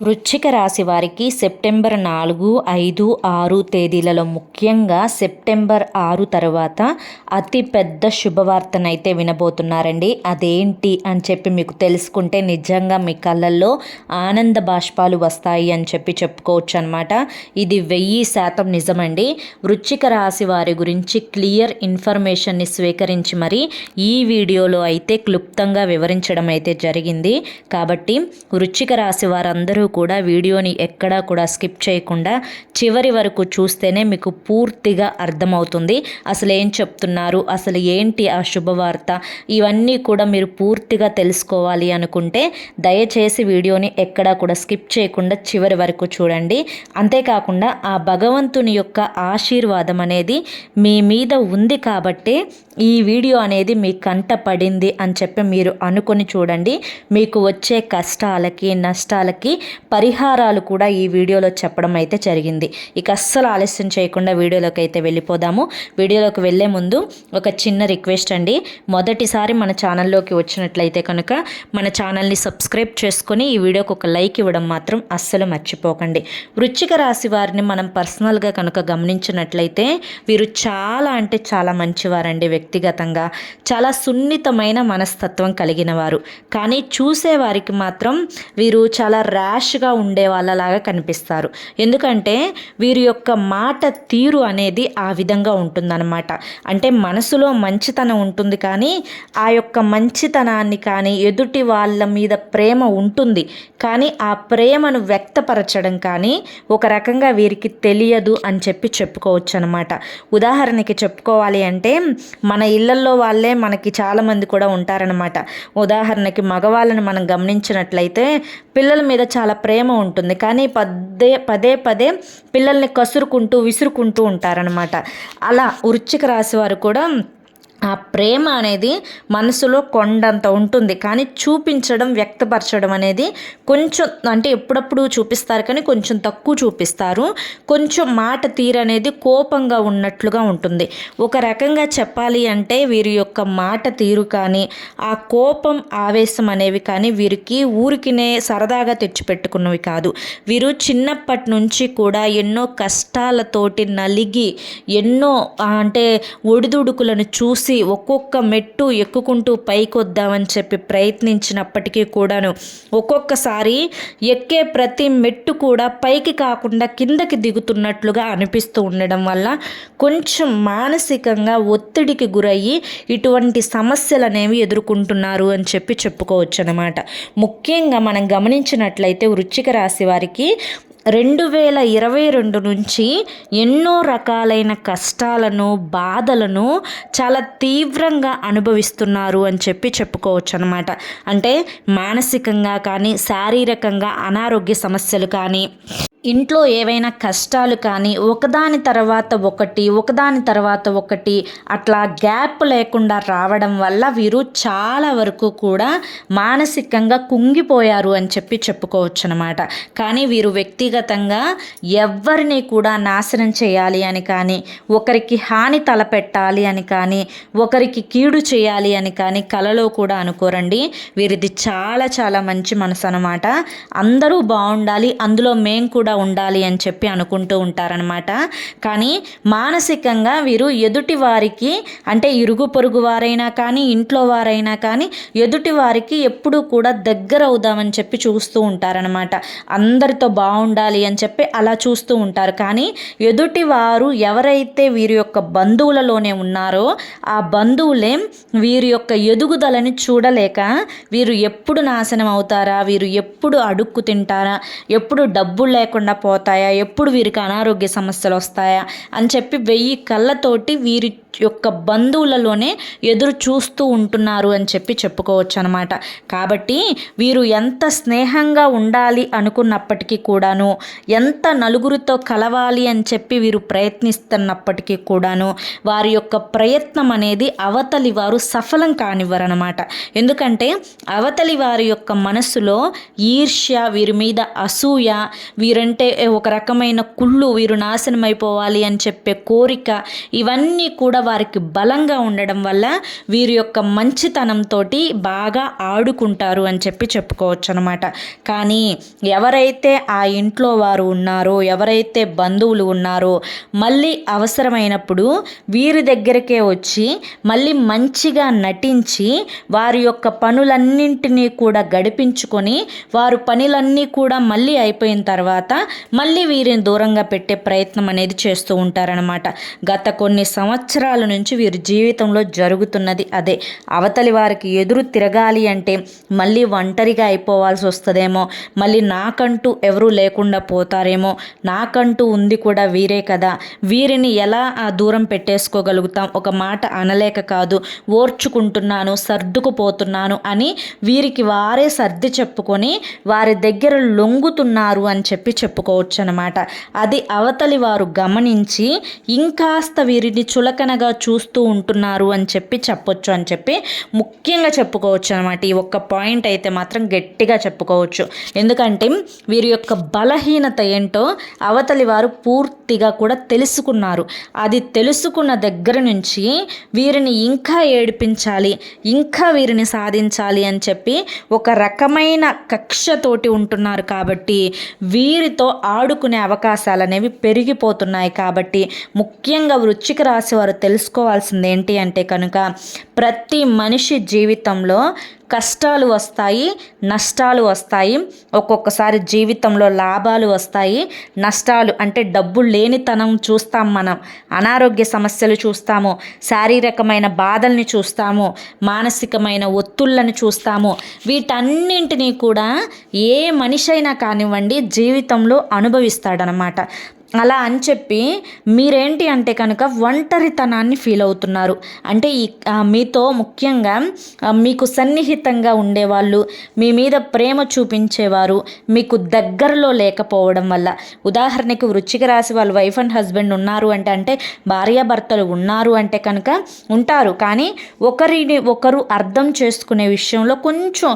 వృశ్చిక రాశి వారికి సెప్టెంబర్ నాలుగు ఐదు ఆరు తేదీలలో ముఖ్యంగా సెప్టెంబర్ ఆరు తర్వాత అతి పెద్ద శుభవార్తనైతే వినబోతున్నారండి. అదేంటి అని చెప్పి మీకు తెలుసుకుంటే నిజంగా మీ కళ్ళల్లో ఆనంద బాష్పాలు వస్తాయి అని చెప్పి చెప్పుకోవచ్చు అనమాట ఇది వెయ్యి శాతం నిజమండి. వృశ్చిక రాశి వారి గురించి క్లియర్ ఇన్ఫర్మేషన్ని స్వీకరించి మరి ఈ వీడియోలో అయితే క్లుప్తంగా వివరించడం అయితే జరిగింది. కాబట్టి వృశ్చిక రాశి వారందరూ కూడా వీడియోని ఎక్కడా కూడా స్కిప్ చేయకుండా చివరి వరకు చూస్తేనే మీకు పూర్తిగా అర్థమవుతుంది. అసలు ఏం చెప్తున్నారు? అసలు ఏంటి ఆ శుభవార్త? ఇవన్నీ కూడా మీరు పూర్తిగా తెలుసుకోవాలి అనుకుంటే దయచేసి వీడియోని ఎక్కడా కూడా స్కిప్ చేయకుండా చివరి వరకు చూడండి. అంతేకాకుండా ఆ భగవంతుని యొక్క ఆశీర్వాదం అనేది మీ మీద ఉంది కాబట్టి ఈ వీడియో అనేది మీ కంట పడింది అని చెప్పి మీరు అనుకొని చూడండి. మీకు వచ్చే కష్టాలకి నష్టాలకి పరిహారాలు కూడా ఈ వీడియోలో చెప్పడం అయితే జరిగింది. ఇక అస్సలు ఆలస్యం చేయకుండా వీడియోలోకి అయితే వెళ్ళిపోదాము. వీడియోలోకి వెళ్ళే ముందు ఒక చిన్న రిక్వెస్ట్ అండి. మొదటిసారి మన ఛానల్లోకి వచ్చినట్లయితే కనుక మన ఛానల్ని సబ్స్క్రైబ్ చేసుకొని ఈ వీడియోకి ఒక లైక్ ఇవ్వడం మాత్రం అస్సలు మర్చిపోకండి. వృచ్చిక రాశి వారిని మనం పర్సనల్గా కనుక గమనించినట్లయితే వీరు చాలా అంటే చాలా మంచివారండి వ్యక్తిగతంగా. చాలా సున్నితమైన మనస్తత్వం కలిగిన వారు. కానీ చూసేవారికి మాత్రం వీరు చాలా ర్యాష్ ర్యాష్గా ఉండే వాళ్ళలాగా కనిపిస్తారు. ఎందుకంటే వీరి యొక్క మాట తీరు అనేది ఆ విధంగా ఉంటుందన్నమాట. అంటే మనసులో మంచితనం ఉంటుంది కానీ ఆ యొక్క మంచితనాన్ని కానీ ఎదుటి వాళ్ళ మీద ప్రేమ ఉంటుంది. కానీ ఆ ప్రేమను వ్యక్తపరచడం కానీ ఒక రకంగా వీరికి తెలియదు అని చెప్పి చెప్పుకోవచ్చు అనమాట ఉదాహరణకి చెప్పుకోవాలి అంటే మన ఇళ్ళల్లో వాళ్ళే మనకి చాలామంది కూడా ఉంటారనమాట ఉదాహరణకి మగవాళ్ళని మనం గమనించినట్లయితే పిల్లల మీద చాలా ప్రేమ ఉంటుంది. కానీ పదే పదే పదే పిల్లల్ని కసురుకుంటూ విసురుకుంటూ ఉంటారనమాట అలా వృశ్చిక రాశి వారు కూడా ఆ ప్రేమ అనేది మనసులో కొండంత ఉంటుంది. కానీ చూపించడం వ్యక్తపరచడం అనేది కొంచెం అంటే ఎప్పుడప్పుడు చూపిస్తారు కానీ కొంచెం తక్కువ చూపిస్తారు. కొంచెం మాట తీరు అనేది కోపంగా ఉన్నట్లుగా ఉంటుంది. ఒక రకంగా చెప్పాలి అంటే వీరి యొక్క మాట తీరు కానీ ఆ కోపం ఆవేశం అనేవి కానీ వీరికి ఊరికినే సరదాగా తెచ్చిపెట్టుకున్నవి కాదు. వీరు చిన్నప్పటి నుంచి కూడా ఎన్నో కష్టాలతోటి నలిగి ఎన్నో అంటే ఒడిదుడుకులను చూసి చూసి ఒక్కొక్క మెట్టు ఎక్కుకుంటూ పైకొద్దామని చెప్పి ప్రయత్నించినప్పటికీ కూడాను ఒక్కొక్కసారి ఎక్కే ప్రతి మెట్టు కూడా పైకి కాకుండా కిందకి దిగుతున్నట్లుగా అనిపిస్తూ ఉండడం వల్ల కొంచెం మానసికంగా ఒత్తిడికి గురయ్యి ఇటువంటి సమస్యలు అనేవి ఎదుర్కొంటున్నారు అని చెప్పి చెప్పుకోవచ్చు అనమాట ముఖ్యంగా మనం గమనించినట్లయితే వృచ్చిక రాశి వారికి రెండు వేల ఇరవై రెండు నుంచి ఎన్నో రకాలైన కష్టాలను బాధలను చాలా తీవ్రంగా అనుభవిస్తున్నారు అని చెప్పి చెప్పుకోవచ్చు అనమాట అంటే మానసికంగా కానీ శారీరకంగా అనారోగ్య సమస్యలు కానీ ఇంట్లో ఏవైనా కష్టాలు కానీ ఒకదాని తర్వాత ఒకటి ఒకదాని తర్వాత ఒకటి అట్లా గ్యాప్ లేకుండా రావడం వల్ల వీరు చాలా వరకు కూడా మానసికంగా కుంగిపోయారు అని చెప్పి చెప్పుకోవచ్చు అనమాట కానీ వీరు వ్యక్తిగతంగా ఎవరిని కూడా నాశనం చేయాలి అని కానీ ఒకరికి హాని తలపెట్టాలి అని కానీ ఒకరికి కీడు చేయాలి అని కానీ కలలో కూడా అనుకోరండి. వీరిది చాలా చాలా మంచి మనసు అనమాట అందరూ బాగుండాలి అందులో మేము కూడా కూడా ఉండాలి అని చెప్పి అనుకుంటూ ఉంటారనమాట కానీ మానసికంగా వీరు ఎదుటి వారికి అంటే ఇరుగు పొరుగు వారైనా కానీ ఇంట్లో వారైనా కానీ ఎదుటి వారికి ఎప్పుడూ కూడా దగ్గర అవుదామని చెప్పి చూస్తూ ఉంటారనమాట అందరితో బాగుండాలి అని చెప్పి అలా చూస్తూ ఉంటారు. కానీ ఎదుటి వారు ఎవరైతే వీరి యొక్క బంధువులలోనే ఉన్నారో ఆ బంధువులే వీరి యొక్క ఎదుగుదలని చూడలేక వీరు ఎప్పుడు నాశనం అవుతారా? వీరు ఎప్పుడు అడుక్కు తింటారా? ఎప్పుడు డబ్బులు లేకుండా లేకుండా పోతాయా? ఎప్పుడు వీరికి అనారోగ్య సమస్యలు వస్తాయా? అని చెప్పి వెయ్యి కళ్ళతోటి వీరి యొక్క బంధువులలోనే ఎదురు చూస్తూ ఉంటున్నారు అని చెప్పి చెప్పుకోవచ్చు అనమాట కాబట్టి వీరు ఎంత స్నేహంగా ఉండాలి అనుకున్నప్పటికీ కూడాను ఎంత నలుగురితో కలవాలి అని చెప్పి వీరు ప్రయత్నిస్తున్నప్పటికీ కూడాను వారి యొక్క ప్రయత్నం అనేది అవతలి వారు సఫలం కానివ్వరనమాట ఎందుకంటే అవతలి వారి యొక్క మనసులో ఈర్ష్య వీరి మీద అసూయ వీరి అంటే ఒక రకమైన కుళ్ళు వీరు నాశనం అయిపోవాలి అని చెప్పే కోరిక ఇవన్నీ కూడా వారికి బలంగా ఉండడం వల్ల వీరి యొక్క మంచితనంతో బాగా ఆడుకుంటారు అని చెప్పి చెప్పుకోవచ్చు అనమాట కానీ ఎవరైతే ఆ ఇంట్లో వారు ఉన్నారో ఎవరైతే బంధువులు ఉన్నారో మళ్ళీ అవసరమైనప్పుడు వీరి దగ్గరకే వచ్చి మళ్ళీ మంచిగా నటించి వారి యొక్క పనులన్నింటినీ కూడా గడిపించుకొని వారు పనులన్నీ కూడా మళ్ళీ అయిపోయిన తర్వాత మళ్ళీ వీరిని దూరంగా పెట్టే ప్రయత్నం అనేది చేస్తూ ఉంటారనమాట గత కొన్ని సంవత్సరాల నుంచి వీరి జీవితంలో జరుగుతున్నది అదే. అవతలి వారికి ఎదురు తిరగాలి అంటే మళ్ళీ ఒంటరిగా అయిపోవాల్సి వస్తుందేమో. మళ్ళీ నాకంటూ ఎవరూ లేకుండా పోతారేమో. నాకంటూ ఉంది కూడా వీరే కదా. వీరిని ఎలా దూరం పెట్టేసుకోగలుగుతాం? ఒక మాట అనలేక కాదు ఓర్చుకుంటున్నాను సర్దుకుపోతున్నాను అని వీరికి వారే సర్ది చెప్పుకొని వారి దగ్గర లొంగుతున్నారు అని చెప్పి చెప్పుకోవచ్చు అనమాట అది అవతలి వారు గమనించి ఇంకాస్త వీరిని చులకనగా చూస్తూ ఉంటున్నారు అని చెప్పి చెప్పొచ్చు అని చెప్పి ముఖ్యంగా చెప్పుకోవచ్చు అనమాట ఈ ఒక్క పాయింట్ అయితే మాత్రం గట్టిగా చెప్పుకోవచ్చు. ఎందుకంటే వీరి యొక్క బలహీనత ఏంటో అవతలి వారు పూర్తిగా కూడా తెలుసుకున్నారు. అది తెలుసుకున్న దగ్గర నుంచి వీరిని ఇంకా ఏడిపించాలి ఇంకా వీరిని సాధించాలి అని చెప్పి ఒక రకమైన కక్షతోటి ఉంటున్నారు కాబట్టి వీరి వీరితో ఆడుకునే అవకాశాలు అనేవి పెరిగిపోతున్నాయి కాబట్టి ముఖ్యంగా వృచ్చిక రాశి వారు తెలుసుకోవాల్సింది ఏంటి అంటే కనుక ప్రతి మనిషి జీవితంలో కష్టాలు వస్తాయి నష్టాలు వస్తాయి ఒక్కొక్కసారి జీవితంలో లాభాలు వస్తాయి. నష్టాలు అంటే డబ్బు లేనితనం చూస్తాం మనం అనారోగ్య సమస్యలు చూస్తాము శారీరకమైన బాధల్ని చూస్తాము మానసికమైన ఒత్తుళ్ళని చూస్తాము. వీటన్నింటినీ కూడా ఏ మనిషి అయినా కానివ్వండి జీవితంలో అనుభవిస్తాడనమాట. అలా అని చెప్పి మీరేంటి అంటే కనుక ఒంటరితనాన్ని ఫీల్ అవుతున్నారు. అంటే ఈ మీతో ముఖ్యంగా మీకు సన్నిహితంగా ఉండేవాళ్ళు మీ మీద ప్రేమ చూపించేవారు మీకు దగ్గరలో లేకపోవడం వల్ల. ఉదాహరణకి వృచ్చిక రాశి వాళ్ళు వైఫ్ అండ్ హస్బెండ్ ఉన్నారు అంటే అంటే భార్యాభర్తలు ఉన్నారు అంటే కనుక ఉంటారు. కానీ ఒకరిని ఒకరు అర్థం చేసుకునే విషయంలో కొంచెం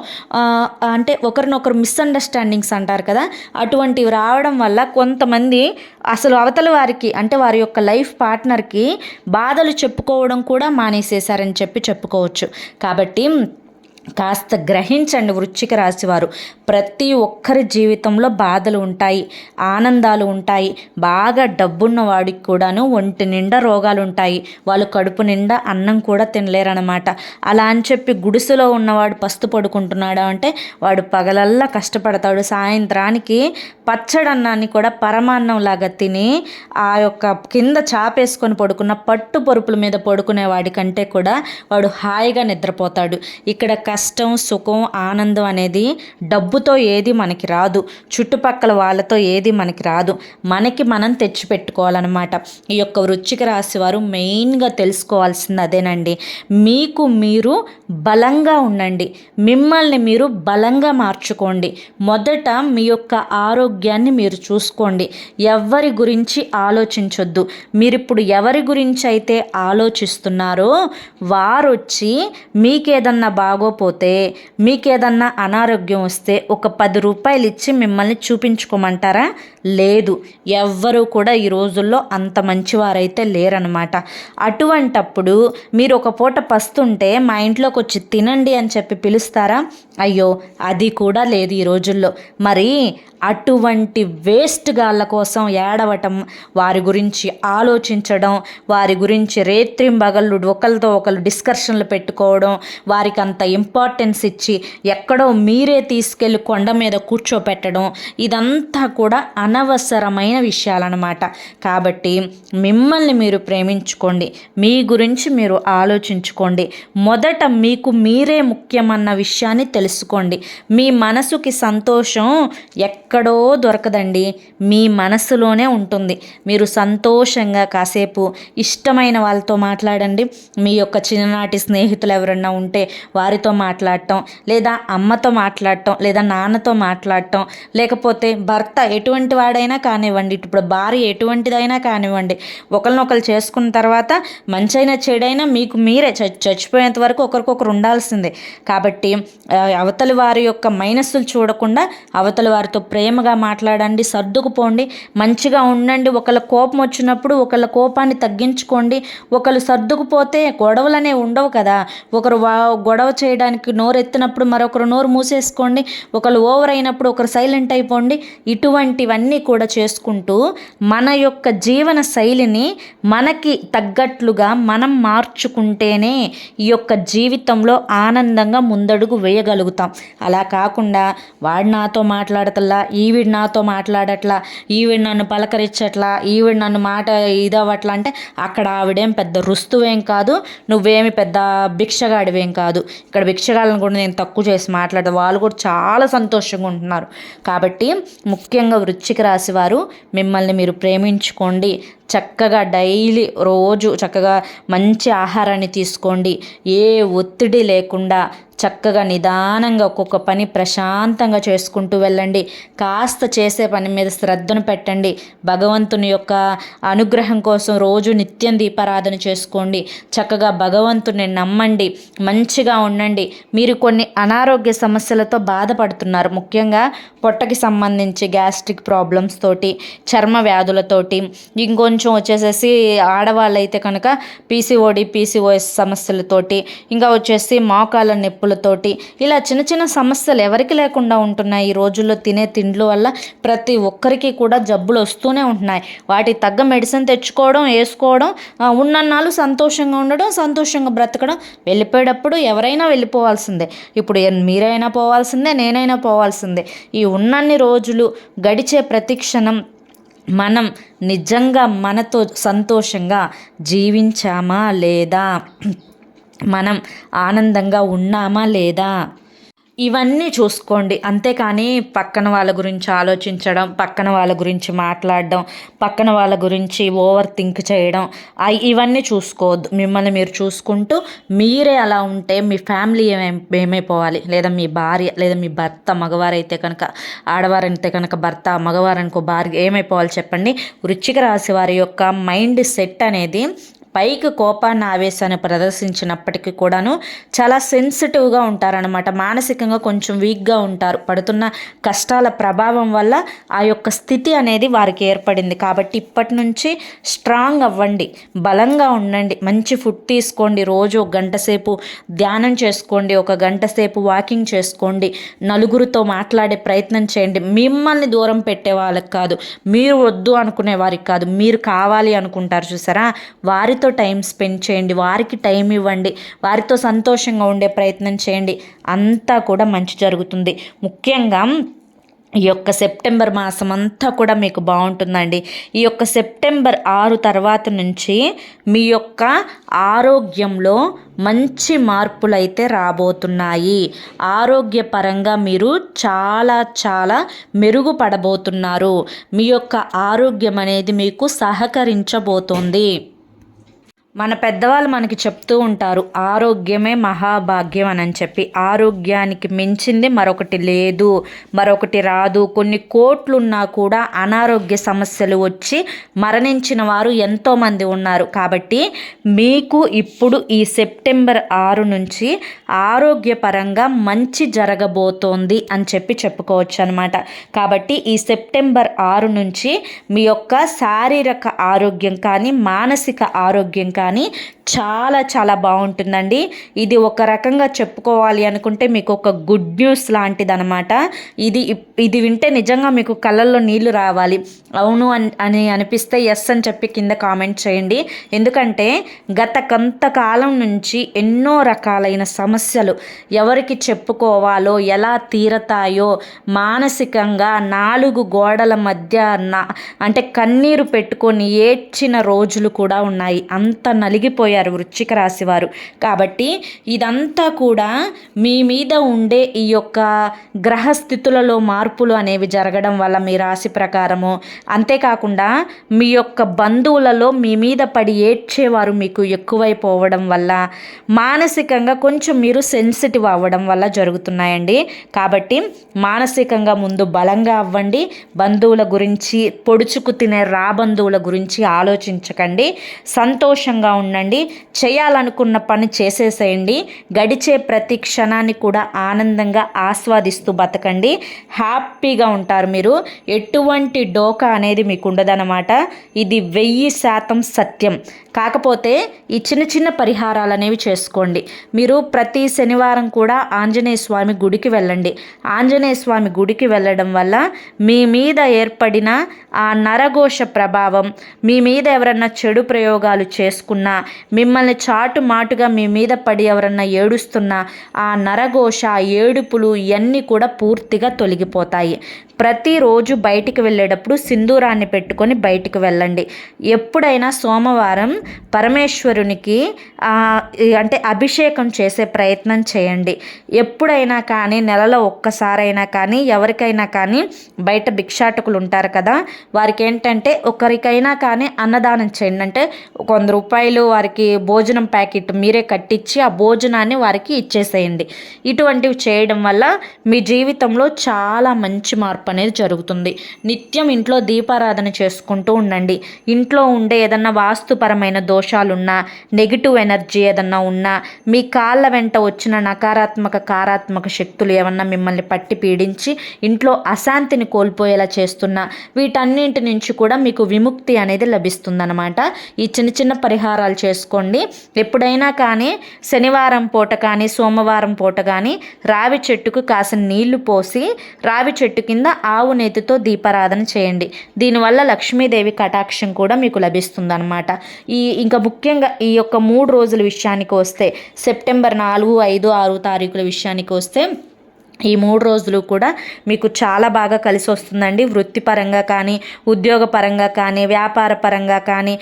అంటే ఒకరినొకరు మిస్అండర్స్టాండింగ్స్ అంటారు కదా అటువంటివి రావడం వల్ల కొంతమంది అసలు అవతల వారికి అంటే వారి యొక్క లైఫ్ పార్ట్నర్కి బాధలు చెప్పుకోవడం కూడా మానేసేశారని చెప్పి చెప్పుకోవచ్చు. కాబట్టి కాస్త గ్రహించండి వృశ్చిక రాశివారు. ప్రతి ఒక్కరి జీవితంలో బాధలు ఉంటాయి ఆనందాలు ఉంటాయి బాగా డబ్బున్న వాడికి కూడాను ఒంటి నిండా రోగాలు ఉంటాయి. వాళ్ళు కడుపు నిండా అన్నం కూడా తినలేరనమాట అలా అని చెప్పి గుడిసెలో ఉన్నవాడు పస్తు పడుకుంటున్నాడు అంటే వాడు పగలల్లా కష్టపడతాడు. సాయంత్రానికి పచ్చడన్నాన్ని కూడా పరమాన్నం లాగా తిని ఆ యొక్క కింద చాపేసుకొని పడుకున్న పట్టు పరుపుల మీద పడుకునే వాడి కంటే కూడా వాడు హాయిగా నిద్రపోతాడు. ఇక్కడ కష్టం సుఖం ఆనందం అనేది డబ్బుతో ఏది మనకి రాదు. చుట్టుపక్కల వాళ్ళతో ఏది మనకి రాదు. మనకి మనం తెచ్చిపెట్టుకోవాలన్నమాట. ఈ యొక్క వృచ్చిక రాశి వారు మెయిన్గా తెలుసుకోవాల్సింది అదేనండి. మీకు మీరు బలంగా ఉండండి. మిమ్మల్ని మీరు బలంగా మార్చుకోండి. మొదట మీ యొక్క ఆరోగ్యాన్ని మీరు చూసుకోండి. ఎవరి గురించి ఆలోచించొద్దు. మీరు ఇప్పుడు ఎవరి గురించి అయితే ఆలోచిస్తున్నారో వారు వచ్చి మీకేదన్నా బాగోపు లేకపోతే మీకేదన్నా అనారోగ్యం వస్తే ఒక పది రూపాయలు ఇచ్చి మిమ్మల్ని చూపించుకోమంటారా? లేదు. ఎవ్వరూ కూడా ఈ రోజుల్లో అంత మంచివారైతే లేరనమాట అటువంటప్పుడు మీరు ఒక పూట పస్తుంటే మా ఇంట్లోకి వచ్చి తినండి అని చెప్పి పిలుస్తారా? అయ్యో అది కూడా లేదు ఈ రోజుల్లో. మరి అటువంటి వేస్ట్ గాళ్ళ కోసం ఏడవటం వారి గురించి ఆలోచించడం వారి గురించి రేత్రింబగళ్ళు ఒకరితో ఒకరు డిస్కషన్లు పెట్టుకోవడం వారికి అంత ఇంపార్టెన్స్ ఇచ్చి ఎక్కడో మీరే తీసుకెళ్ళి కొండ మీద కూర్చోపెట్టడం ఇదంతా కూడా అనవసరమైన విషయాలన్నమాట. కాబట్టి మిమ్మల్ని మీరు ప్రేమించుకోండి. మీ గురించి మీరు ఆలోచించుకోండి. మొదట మీకు మీరే ముఖ్యమన్న విషయాన్ని తెలుసుకోండి. మీ మనసుకి సంతోషం ఎక్కడో దొరకదండి. మీ మనసులోనే ఉంటుంది. మీరు సంతోషంగా కాసేపు ఇష్టమైన వాళ్ళతో మాట్లాడండి. మీ యొక్క చిన్ననాటి స్నేహితులు ఎవరన్నా ఉంటే వారితో మాట్లాడటం లేదా అమ్మతో మాట్లాడటం లేదా నాన్నతో మాట్లాడటం లేకపోతే భర్త ఎటువంటి వాడైనా కానివ్వండి ఇప్పుడు భార్య ఎటువంటిదైనా కానివ్వండి ఒకరినొకరు చేసుకున్న తర్వాత మంచైనా చెడైనా మీకు మీరే చచ్చిపోయేంత వరకు ఒకరికొకరు ఉండాల్సిందే. కాబట్టి అవతలి వారి యొక్క మైనస్సులు చూడకుండా అవతలి వారితో ప్రేమగా మాట్లాడండి సర్దుకుపోండి మంచిగా ఉండండి ఒకళ్ళ కోపం వచ్చినప్పుడు ఒకళ్ళ కోపాన్ని తగ్గించుకోండి ఒకళ్ళు సర్దుకుపోతే గొడవలు అనేవి ఉండవు కదా. ఒకరు వా గొడవ చేయడానికి నోరు ఎత్తినప్పుడు మరొకరు నోరు మూసేసుకోండి ఒకరు ఓవర్ అయినప్పుడు ఒకరు సైలెంట్ అయిపోండి. ఇటువంటివన్నీ కూడా చేసుకుంటూ మన యొక్క జీవన శైలిని మనకి తగ్గట్లుగా మనం మార్చుకుంటేనే ఈ యొక్క జీవితంలో ఆనందంగా ముందడుగు వేయగలుగుతాం. అలా కాకుండా వాడు నాతో మాట్లాడతల్లా ఈవిడ నాతో మాట్లాడట్లా ఈవిడ నన్ను పలకరించట్లా ఈవిడ నన్ను మాట ఇదవట్లా అంటే అక్కడ ఆవిడేం పెద్ద రుస్తువేం కాదు నువ్వేమి పెద్ద భిక్షగాడివేం కాదు. ఇక్కడ భిక్ష భిక్షగాళ్ళని కూడా నేను తక్కువ చేసి మాట్లాడదు వాళ్ళు కూడా చాలా సంతోషంగా ఉంటున్నారు. కాబట్టి ముఖ్యంగా వృశ్చిక రాశి వారు మిమ్మల్ని మీరు ప్రేమించుకోండి. చక్కగా డైలీ రోజు చక్కగా మంచి ఆహారాన్ని తీసుకోండి. ఏ ఒత్తిడి లేకుండా చక్కగా నిదానంగా ఒక్కొక్క పని ప్రశాంతంగా చేసుకుంటూ వెళ్ళండి. కాస్త చేసే పని మీద శ్రద్ధను పెట్టండి. భగవంతుని యొక్క అనుగ్రహం కోసం రోజు నిత్యం దీపారాధన చేసుకోండి. చక్కగా భగవంతుని నమ్మండి. మంచిగా ఉండండి. మీరు కొన్ని అనారోగ్య సమస్యలతో బాధపడుతున్నారు. ముఖ్యంగా పొట్టకి సంబంధించి గ్యాస్ట్రిక్ ప్రాబ్లమ్స్ తోటి చర్మ వ్యాధులతోటి ఇంకొంచెం వచ్చేసేసి ఆడవాళ్ళైతే కనుక పీసీఓడి పీసీఓఎస్ సమస్యలతోటి ఇంకా వచ్చేసి మోకాళ్ళ నొప్పి జబ్బులతోటి ఇలా చిన్న చిన్న సమస్యలు ఎవరికి లేకుండా ఉంటున్నాయి. ఈ రోజుల్లో తినే తిండ్ల వల్ల ప్రతి ఒక్కరికి కూడా జబ్బులు వస్తూనే ఉంటున్నాయి. వాటికి తగ్గ మెడిసిన్ తెచ్చుకోవడం వేసుకోవడం ఉన్నన్నాళ్ళు సంతోషంగా ఉండడం సంతోషంగా బ్రతకడం వెళ్ళిపోయేటప్పుడు ఎవరైనా వెళ్ళిపోవాల్సిందే. ఇప్పుడు మీరైనా పోవాల్సిందే నేనైనా పోవాల్సిందే. ఈ ఉన్నన్ని రోజులు గడిచే ప్రతి క్షణం మనం నిజంగా మనతో సంతోషంగా జీవించామా లేదా? మనం ఆనందంగా ఉన్నామా లేదా? ఇవన్నీ చూసుకోండి. అంతేకాని పక్కన వాళ్ళ గురించి ఆలోచించడం పక్కన వాళ్ళ గురించి మాట్లాడడం పక్కన వాళ్ళ గురించి ఓవర్ థింక్ చేయడం ఇవన్నీ చూసుకోవద్దు. మిమ్మల్ని మీరు చూసుకుంటూ మీరే అలా ఉంటే మీ ఫ్యామిలీ ఏమై ఏమైపోవాలి? లేదా మీ భార్య లేదా మీ భర్త మగవారైతే కనుక ఆడవారైతే కనుక భర్త మగవారనుకో భార్య ఏమైపోవాలి చెప్పండి? వృచ్చిక రాశి వారి యొక్క మైండ్ సెట్ అనేది పైకి కోపాన్ని ఆవేశాన్ని ప్రదర్శించినప్పటికీ కూడాను చాలా సెన్సిటివ్గా ఉంటారనమాట మానసికంగా కొంచెం వీక్గా ఉంటారు. పడుతున్న కష్టాల ప్రభావం వల్ల ఆ యొక్క స్థితి అనేది వారికి ఏర్పడింది. కాబట్టి ఇప్పటి నుంచి స్ట్రాంగ్ అవ్వండి. బలంగా ఉండండి. మంచి ఫుడ్ తీసుకోండి. రోజు ఒక గంట సేపు ధ్యానం చేసుకోండి. ఒక గంట సేపు వాకింగ్ చేసుకోండి. నలుగురితో మాట్లాడే ప్రయత్నం చేయండి. మిమ్మల్ని దూరం పెట్టే వాళ్ళకి కాదు. మీరు వద్దు అనుకునే వారికి కాదు. మీరు కావాలి అనుకుంటారు చూసారా? వారి వారితో టైం స్పెండ్ చేయండి వారికి టైం ఇవ్వండి వారితో సంతోషంగా ఉండే ప్రయత్నం చేయండి. అంతా కూడా మంచి జరుగుతుంది. ముఖ్యంగా ఈ యొక్క సెప్టెంబర్ మాసం అంతా కూడా మీకు బాగుంటుందండి. ఈ యొక్క సెప్టెంబర్ ఆరు తర్వాత నుంచి మీ యొక్క ఆరోగ్యంలో మంచి మార్పులు అయితే రాబోతున్నాయి. ఆరోగ్యపరంగా మీరు చాలా చాలా మెరుగుపడబోతున్నారు. మీ యొక్క ఆరోగ్యం అనేది మీకు సహకరించబోతోంది. మన పెద్దవాళ్ళు మనకి చెప్తూ ఉంటారు ఆరోగ్యమే మహాభాగ్యం అని చెప్పి. ఆరోగ్యానికి మించింది మరొకటి లేదు మరొకటి రాదు. కొన్ని కోట్లున్నా కూడా అనారోగ్య సమస్యలు వచ్చి మరణించిన వారు ఎంతోమంది ఉన్నారు. కాబట్టి మీకు ఇప్పుడు ఈ సెప్టెంబర్ ఆరు నుంచి ఆరోగ్యపరంగా మంచి జరగబోతోంది అని చెప్పి చెప్పుకోవచ్చు అనమాట కాబట్టి ఈ సెప్టెంబర్ ఆరు నుంచి మీ యొక్క శారీరక ఆరోగ్యం కానీ మానసిక ఆరోగ్యం కానీ కానీ చాలా చాలా బాగుంటుందండి. ఇది ఒక రకంగా చెప్పుకోవాలి అనుకుంటే మీకు ఒక గుడ్ న్యూస్ లాంటిది అనమాట ఇది ఇది వింటే నిజంగా మీకు కళ్ళల్లో నీళ్ళు రావాలి. అవును అని అనిపిస్తే ఎస్ అని చెప్పి కింద కామెంట్ చేయండి. ఎందుకంటే గత కొంతకాలం నుంచి ఎన్నో రకాలైన సమస్యలు ఎవరికి చెప్పుకోవాలో ఎలా తీరతాయో మానసికంగా నాలుగు గోడల మధ్య నా అంటే కన్నీరు పెట్టుకొని ఏడ్చిన రోజులు కూడా ఉన్నాయి. అంత నలిగిపోయారు వృశ్చిక రాశి వారు. కాబట్టి ఇదంతా కూడా మీ మీద ఉండే ఈ యొక్క గ్రహస్థితులలో మార్పులు అనేవి జరగడం వల్ల మీ రాశి ప్రకారము. అంతేకాకుండా మీ యొక్క బంధువులలో మీ మీద పడి ఏడ్చేవారు మీకు ఎక్కువైపోవడం వల్ల మానసికంగా కొంచెం మీరు సెన్సిటివ్ అవ్వడం వల్ల జరుగుతున్నాయండి. కాబట్టి మానసికంగా ముందు బలంగా అవ్వండి. బంధువుల గురించి పొడుచుకు తినే రాబంధువుల గురించి ఆలోచించకండి. సంతోషంగా ఉండండి. చేయాలనుకున్న పని చేసేసేయండి. గడిచే ప్రతి క్షణాన్ని కూడా ఆనందంగా ఆస్వాదిస్తూ బతకండి. హ్యాపీగా ఉంటారు మీరు. ఎటువంటి డోకా అనేది మీకు ఉండదన్నమాట ఇది వెయ్యి శాతం సత్యం. కాకపోతే ఈ చిన్న చిన్న పరిహారాలు అనేవి చేసుకోండి. మీరు ప్రతి శనివారం కూడా ఆంజనేయ స్వామి గుడికి వెళ్ళండి. ఆంజనేయ స్వామి గుడికి వెళ్ళడం వల్ల మీ మీద ఏర్పడిన ఆ నరఘోష ప్రభావం మీ మీద ఎవరన్నా చెడు ప్రయోగాలు చేసుకున్నా మిమ్మల్ని చాటు మాటుగా మీ మీద పడి ఎవరన్నా ఏడుస్తున్నా ఆ నరఘోష ఏడుపులు ఇవన్నీ కూడా పూర్తిగా తొలగిపోతాయి. ప్రతిరోజు బయటికి వెళ్ళేటప్పుడు సింధూరాన్ని పెట్టుకొని బయటికి వెళ్ళండి. ఎప్పుడైనా సోమవారం పరమేశ్వరునికి అంటే అభిషేకం చేసే ప్రయత్నం చేయండి. ఎప్పుడైనా కానీ నెలలో ఒక్కసారైనా కానీ ఎవరికైనా కానీ బయట భిక్షాటకులు ఉంటారు కదా వారికి ఏంటంటే ఒకరికైనా కానీ అన్నదానం చేయండి. అంటే కొంత రూపాయలు వారికి భోజనం ప్యాకెట్ మీరే కట్టించి ఆ భోజనాన్ని వారికి ఇచ్చేసేయండి. ఇటువంటివి చేయడం వల్ల మీ జీవితంలో చాలా మంచి మార్పు అనేది జరుగుతుంది. నిత్యం ఇంట్లో దీపారాధన చేసుకుంటూ ఉండండి. ఇంట్లో ఉండే ఏదన్నా వాస్తుపరమైన దోషాలున్నా నెగిటివ్ ఎనర్జీ ఏదన్నా ఉన్నా మీ కాళ్ళ వెంట వచ్చిన నకారాత్మక కారాత్మక శక్తులు ఏమన్నా మిమ్మల్ని పట్టి పీడించి ఇంట్లో అశాంతిని కోల్పోయేలా చేస్తున్నా వీటన్నింటి నుంచి కూడా మీకు విముక్తి అనేది లభిస్తుందనమాట ఈ చిన్న చిన్న పరిహారాలు చేసుకోండి. ఎప్పుడైనా కానీ శనివారం పూట కానీ సోమవారం పూట కానీ రావి చెట్టుకు కాసిన నీళ్ళు పోసి రావి చెట్టు కింద ఆవు నేతితో దీపారాధన చేయండి. దీనివల్ల లక్ష్మీదేవి కటాక్షం కూడా మీకు లభిస్తుందన్నమాట. ఈ ఇంకా ముఖ్యంగా ఈ యొక్క మూడు రోజుల విషయానికి వస్తే సెప్టెంబర్ నాలుగు ఐదు ఆరు తారీఖుల విషయానికి వస్తే ఈ మూడు రోజులు కూడా మీకు చాలా బాగా కలిసి వస్తుందండి. వృత్తిపరంగా కానీ ఉద్యోగ పరంగా కానీ వ్యాపార పరంగా కానీ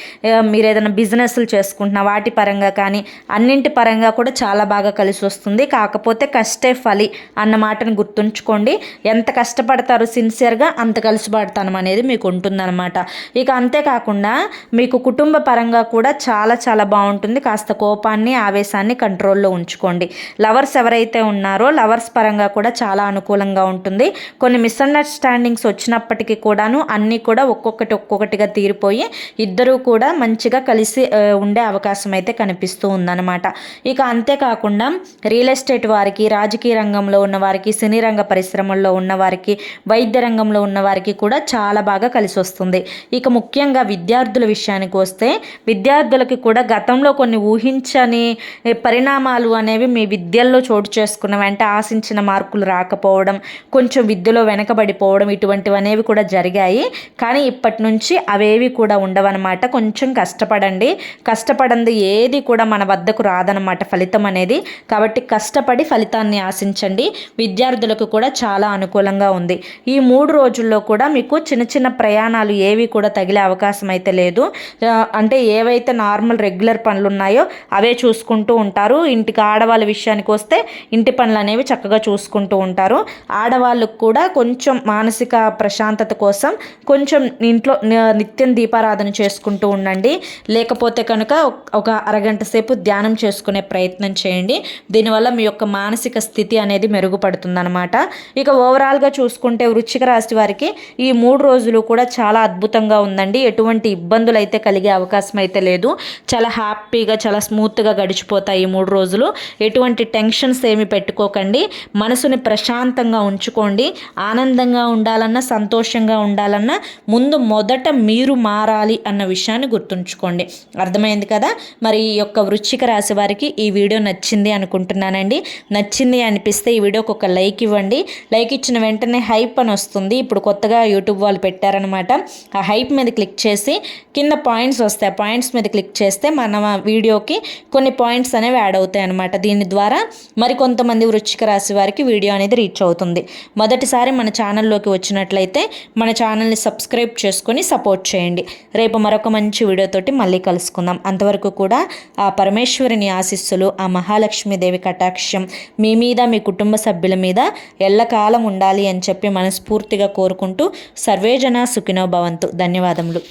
మీరు ఏదైనా బిజినెస్లు చేసుకుంటున్న వాటి పరంగా కానీ అన్నింటి పరంగా కూడా చాలా బాగా కలిసి వస్తుంది. కాకపోతే కష్టే ఫలి అన్న మాటను గుర్తుంచుకోండి. ఎంత కష్టపడతారు సిన్సియర్గా అంత కలిసి పడతాను అనేది మీకు ఉంటుందన్నమాట. ఇక అంతేకాకుండా మీకు కుటుంబ పరంగా కూడా చాలా చాలా బాగుంటుంది. కాస్త కోపాన్ని ఆవేశాన్ని కంట్రోల్లో ఉంచుకోండి. లవర్స్ ఎవరైతే ఉన్నారో లవర్స్ పరంగా కూడా కూడా చాలా అనుకూలంగా ఉంటుంది. కొన్ని మిస్అండర్స్టాండింగ్స్ వచ్చినప్పటికీ కూడాను అన్నీ కూడా ఒక్కొక్కటి ఒక్కొక్కటిగా తీరిపోయి ఇద్దరూ కూడా మంచిగా కలిసి ఉండే అవకాశం అయితే కనిపిస్తూ ఉందన్నమాట. ఇక అంతేకాకుండా రియల్ ఎస్టేట్ వారికి రాజకీయ రంగంలో ఉన్న వారికి సినీ రంగ పరిశ్రమల్లో ఉన్న వారికి వైద్య రంగంలో ఉన్న వారికి కూడా చాలా బాగా కలిసి వస్తుంది. ఇక ముఖ్యంగా విద్యార్థుల విషయానికి వస్తే విద్యార్థులకి కూడా గతంలో కొన్ని ఊహించని పరిణామాలు అనేవి మీ విద్యల్లో చోటు చేసుకున్నవి అంటే ఆశించిన మార్పు మార్కులు రాకపోవడం కొంచెం విద్యలో వెనకబడిపోవడం ఇటువంటివి అనేవి కూడా జరిగాయి. కానీ ఇప్పటి నుంచి అవేవి కూడా ఉండవన్నమాట. కొంచెం కష్టపడండి. కష్టపడంది ఏది కూడా మన వద్దకు రాదనమాట ఫలితం అనేది. కాబట్టి కష్టపడి ఫలితాన్ని ఆశించండి. విద్యార్థులకు కూడా చాలా అనుకూలంగా ఉంది. ఈ మూడు రోజుల్లో కూడా మీకు చిన్న చిన్న ప్రయాణాలు ఏవి కూడా తగిలే అవకాశం అయితే లేదు. అంటే ఏవైతే నార్మల్ రెగ్యులర్ పనులు ఉన్నాయో అవే చూసుకుంటూ ఉంటారు. ఇంటికి ఆడవాళ్ళ విషయానికి వస్తే ఇంటి పనులు అనేవి చక్కగా చూసుకుంటారు చేసుకుంటూ ఉంటారు. ఆడవాళ్ళకు కూడా కొంచెం మానసిక ప్రశాంతత కోసం కొంచెం ఇంట్లో నిత్యం దీపారాధన చేసుకుంటూ ఉండండి. లేకపోతే కనుక ఒక అరగంట సేపు ధ్యానం చేసుకునే ప్రయత్నం చేయండి. దీనివల్ల మీ యొక్క మానసిక స్థితి అనేది మెరుగుపడుతుందనమాట ఇక ఓవరాల్గా చూసుకుంటే వృచ్చిక రాశి వారికి ఈ మూడు రోజులు కూడా చాలా అద్భుతంగా ఉందండి. ఎటువంటి ఇబ్బందులు అయితే కలిగే అవకాశం అయితే లేదు. చాలా హ్యాపీగా చాలా స్మూత్గా గడిచిపోతాయి ఈ మూడు రోజులు. ఎటువంటి టెన్షన్స్ ఏమి పెట్టుకోకండి. మనసు మనసుని ప్రశాంతంగా ఉంచుకోండి ఆనందంగా ఉండాలన్నా సంతోషంగా ఉండాలన్నా ముందు మొదట మీరు మారాలి అన్న విషయాన్ని గుర్తుంచుకోండి. అర్థమైంది కదా? మరి ఈ యొక్క వృచ్చిక రాశి వారికి ఈ వీడియో నచ్చింది అనుకుంటున్నానండి. నచ్చింది అనిపిస్తే ఈ వీడియోకి ఒక లైక్ ఇవ్వండి. లైక్ ఇచ్చిన వెంటనే హైప్ అని వస్తుంది. ఇప్పుడు కొత్తగా యూట్యూబ్ వాళ్ళు పెట్టారనమాట ఆ హైప్ మీద క్లిక్ చేసి కింద పాయింట్స్ వస్తాయి. పాయింట్స్ మీద క్లిక్ చేస్తే మన వీడియోకి కొన్ని పాయింట్స్ అనేవి యాడ్ అవుతాయి అనమాట దీని ద్వారా మరి కొంతమంది వృచ్చిక రాశి వారికి వీడియో వీడియో అనేది రీచ్ అవుతుంది. మొదటిసారి మన ఛానల్లోకి వచ్చినట్లయితే మన ఛానల్ని సబ్స్క్రైబ్ చేసుకొని సపోర్ట్ చేయండి. రేపు మరొక మంచి వీడియోతోటి మళ్ళీ కలుసుకుందాం. అంతవరకు కూడా ఆ పరమేశ్వరిని ఆశిస్సులు ఆ మహాలక్ష్మీదేవి కటాక్షం మీ మీద మీ కుటుంబ సభ్యుల మీద ఎల్లకాలం ఉండాలి అని చెప్పి మనస్ఫూర్తిగా కోరుకుంటూ సర్వేజన సుఖినో భవంతు. ధన్యవాదములు.